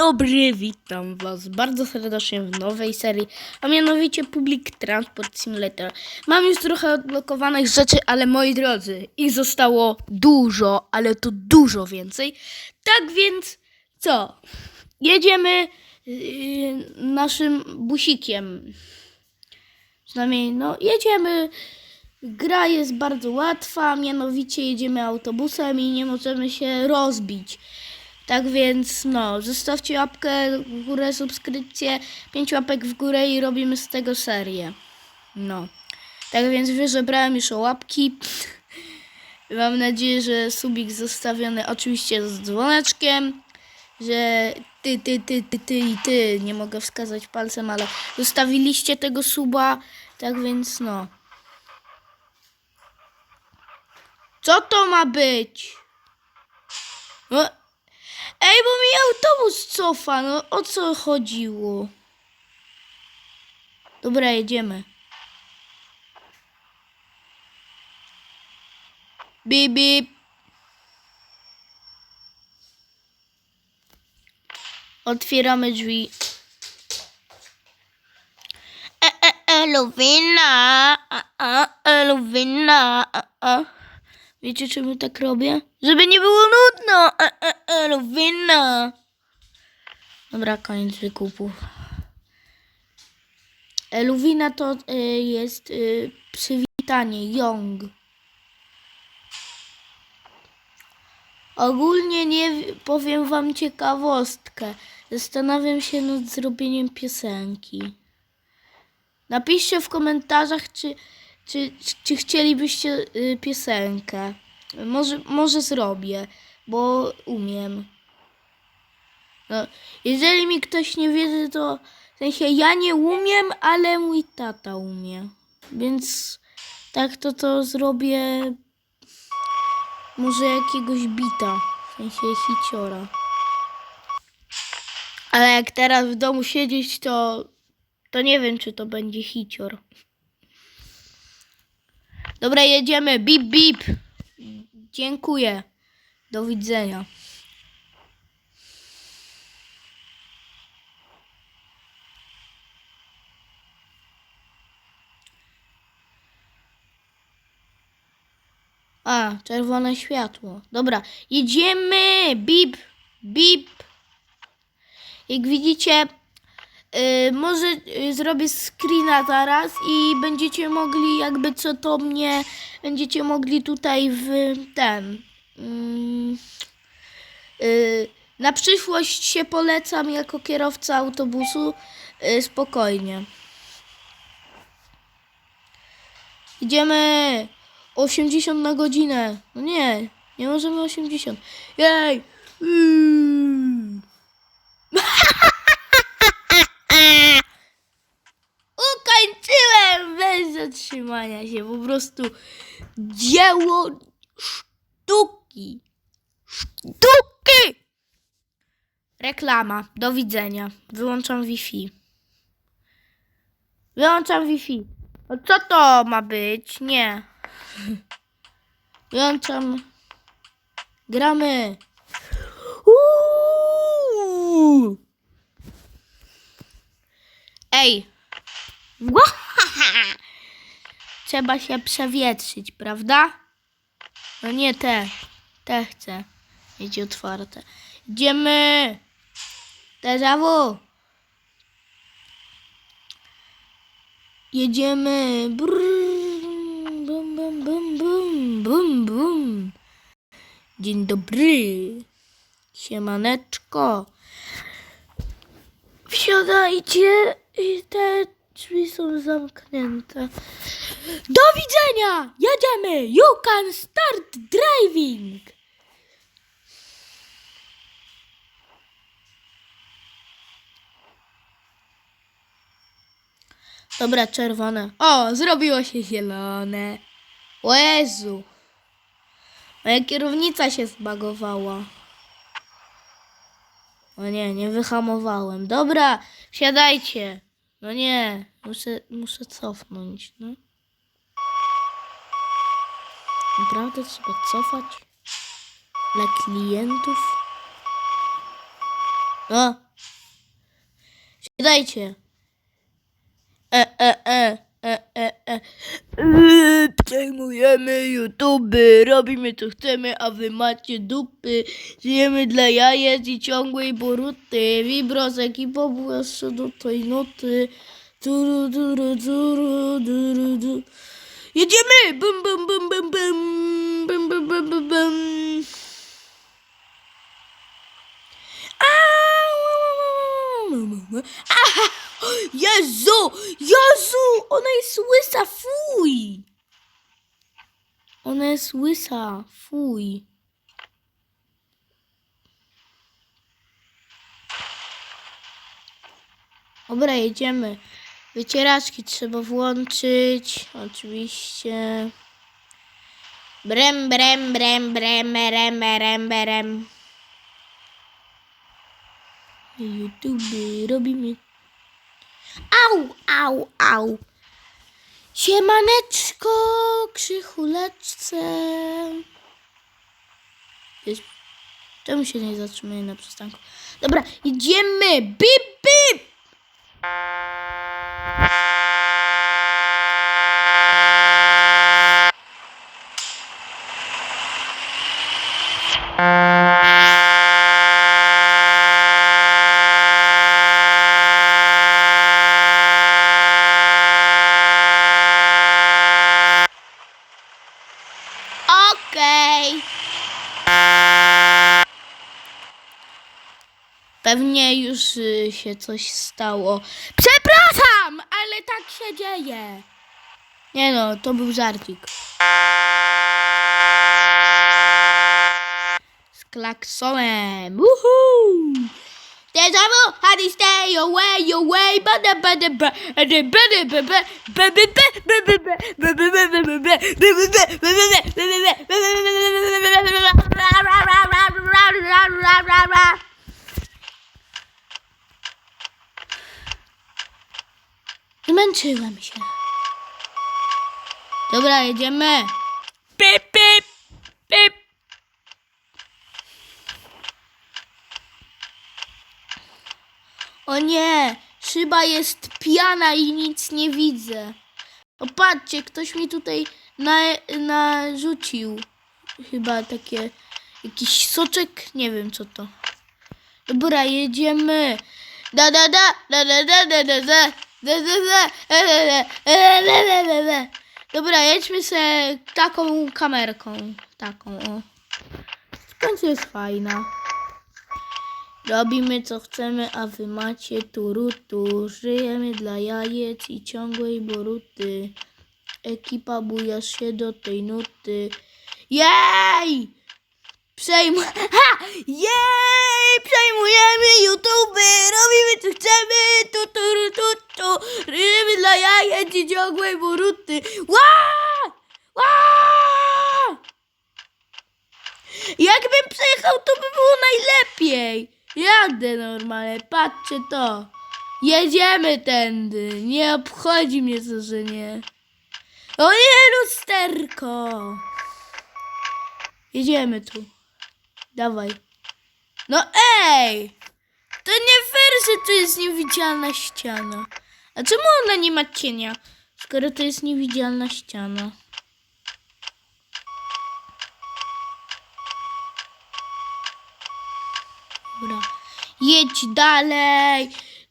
dobry, witam was bardzo serdecznie w nowej serii, a mianowicie Public Transport Simulator. Mam już trochę odblokowanych rzeczy, ale moi drodzy, ich zostało dużo, ale to dużo więcej. Tak więc, co? Jedziemy yy, naszym busikiem. Przynajmniej, no, jedziemy. Gra jest bardzo łatwa, mianowicie jedziemy autobusem i nie możemy się rozbić. Tak więc, no, zostawcie łapkę w górę, subskrypcję, pięć łapek w górę i robimy z tego serię. No. Tak więc wyżebrałem już o łapki. Mam nadzieję, że subik zostawiony oczywiście z dzwoneczkiem, że ty, ty, ty, ty, ty i ty, nie mogę wskazać palcem, ale zostawiliście tego suba, tak więc no. Co to ma być? No, ej, bo mi autobus cofa, no o co chodziło? Dobra, jedziemy. Bip, bip. Otwieramy drzwi. E, e, Eluwina, a, a, eluwina, a, a. Wiecie czemu tak robię? Żeby nie było nudno. E, e, eluwina. Dobra, koniec wykupów. Eluwina to y, jest y, przywitanie, Young. Ogólnie nie wi- powiem wam ciekawostkę. Zastanawiam się nad zrobieniem piosenki. Napiszcie w komentarzach, czy, czy, czy chcielibyście y, piosenkę. Może, może zrobię, bo umiem. No, jeżeli mi ktoś nie wierzy, to w sensie ja nie umiem, ale mój tata umie. Więc tak to to zrobię może jakiegoś bita, w sensie hiciora. Ale jak teraz w domu siedzieć, to to nie wiem, czy to będzie hicior. Dobra, jedziemy. Bip, bip. Dziękuję. Do widzenia. A, czerwone światło. Dobra, jedziemy. Bip, bip. Jak widzicie, y, może y, zrobię screena teraz i będziecie mogli, jakby co to mnie, będziecie mogli tutaj w ten. mm, y, na przyszłość się polecam jako kierowca autobusu y, spokojnie. Idziemy 80 na godzinę. No nie, nie możemy 80. Jej! Mm. Bez zatrzymania się. Po prostu dzieło sztuki. Sztuki! Reklama. Do widzenia. Wyłączam Wi-Fi. Wyłączam Wi-Fi. No co to ma być? Nie. Wyłączam. Gramy. Uuu. Ej. Łahaha. Trzeba się przewietrzyć, prawda? No nie te. Te chcę. Mieć otwarte. Idziemy. Déjà Jedziemy. Brrr, bum, bum, bum, bum, bum, bum. Dzień dobry. Siemaneczko. Wsiadajcie i te drzwi są zamknięte. Do widzenia! Jedziemy! You can start driving! Dobra, czerwone. O, zrobiło się zielone. O Jezu. Moja kierownica się zbagowała. O nie, nie wyhamowałem. Dobra, siadajcie. No nie, muszę, muszę cofnąć, no. Naprawdę trzeba cofać? Dla klientów? O, Dajcie. E, e, e, e, e, e. Przejmujemy YouTube, robimy co chcemy, a wy macie dupy. Żyjemy dla jajec i ciągłej boruty. Z ekipą jeszcze do tej noty. Turu, duru, duru, duru, du. Jedziemy! Bum, bum, bum, bum, bum. Bum, bum, bum, bum, bum. Jezu! Jezu! Ona jest łysa, fuj! Ona jest łysa, fuj. Dobra, jedziemy. Wycieraczki trzeba włączyć, oczywiście. Brem, brem, brem, brem, brem, brem, brem. YouTube robimy. Au, au, au. Siemaneczko, krzychuleczce. Jest... Czemu się nie zatrzymuje na przystanku? Dobra, idziemy. Bip, bip. Okej. Pewnie już y, się coś stało. Przepraszam, ale tak się dzieje. Nie no, to był żarcik. Z klaksonem. Woohoo! There's a mo, how stay away, away, bada bada ba, bada bada ba ba, ba ba ba Zmęczyłem się. Dobra, jedziemy. Pip, pip, pip. O nie, szyba jest piana i nic nie widzę. Opatrzcie, ktoś mi tutaj na, narzucił chyba takie jakiś soczek, nie wiem co to. Dobra, jedziemy. Da da da, da da da da da. da. Dobra, jedźmy se taką kamerką. Taką, o. W końcu jest fajna. Robimy co chcemy, a wy macie turutu. Żyjemy dla jajec i ciągłej boruty. Ekipa buja się do tej nuty. Jej! Przejmu... Ha! Jej! Przejmujemy YouTube! Robimy co chcemy! Tu, tu, tu, tu. Żyjemy dla jajec i ciągłej boruty. Ła! Ła! Jakbym przejechał, to by było najlepiej. Jadę normalnie, patrzcie to. Jedziemy tędy. Nie obchodzi mnie to, że nie. O nie, lusterko. Jedziemy tu. Dawaj. No ej! To nie fair, że tu jest niewidzialna ściana. A czemu ona nie ma cienia, skoro to jest niewidzialna ściana? Dobra. Jedź dalej.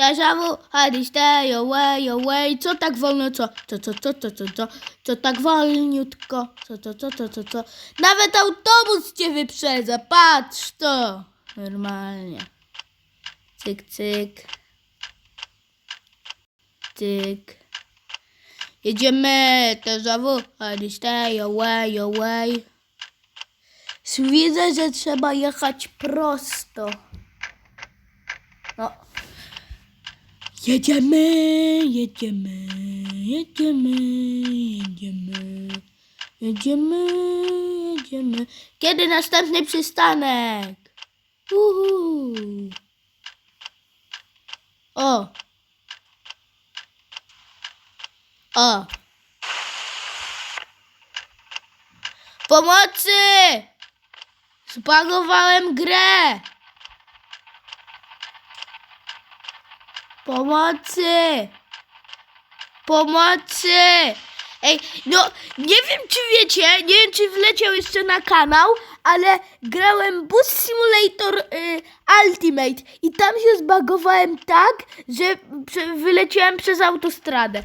Dejavu, hadi stay away, away. Co tak wolno, co? Co, co, co, co, co, co? Co tak wolniutko? Co, co, co, co, co, co? Nawet autobus cię wyprzedza. Patrz to. Normalnie. Cyk, cyk. Cyk. Jedziemy. Dejavu, hadi stay away, away. Widzę, że trzeba jechać prosto. No. Jedziemy, jedziemy, jedziemy, jedziemy, jedziemy, jedziemy. Kiedy następny przystanek? Uhu. O. O. Pomocy! Zbagowałem grę! Pomocy! Pomocy! Ej, no nie wiem czy wiecie, nie wiem czy wleciał jeszcze na kanał, ale grałem Bus Simulator y, Ultimate i tam się zbagowałem tak, że wyleciałem przez autostradę.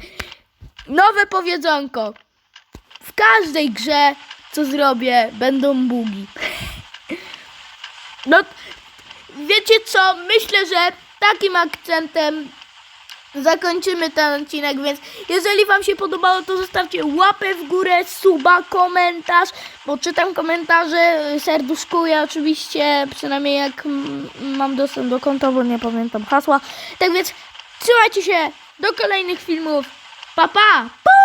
Nowe powiedzonko. W każdej grze, co zrobię, będą bugi. No, wiecie co? Myślę, że takim akcentem zakończymy ten odcinek, więc jeżeli Wam się podobało, to zostawcie łapę w górę, suba, komentarz, bo czytam komentarze, y, serduszkuję oczywiście, przynajmniej jak mam dostęp do konta, bo nie pamiętam hasła. Tak więc trzymajcie się, do kolejnych filmów, pa pa! pa!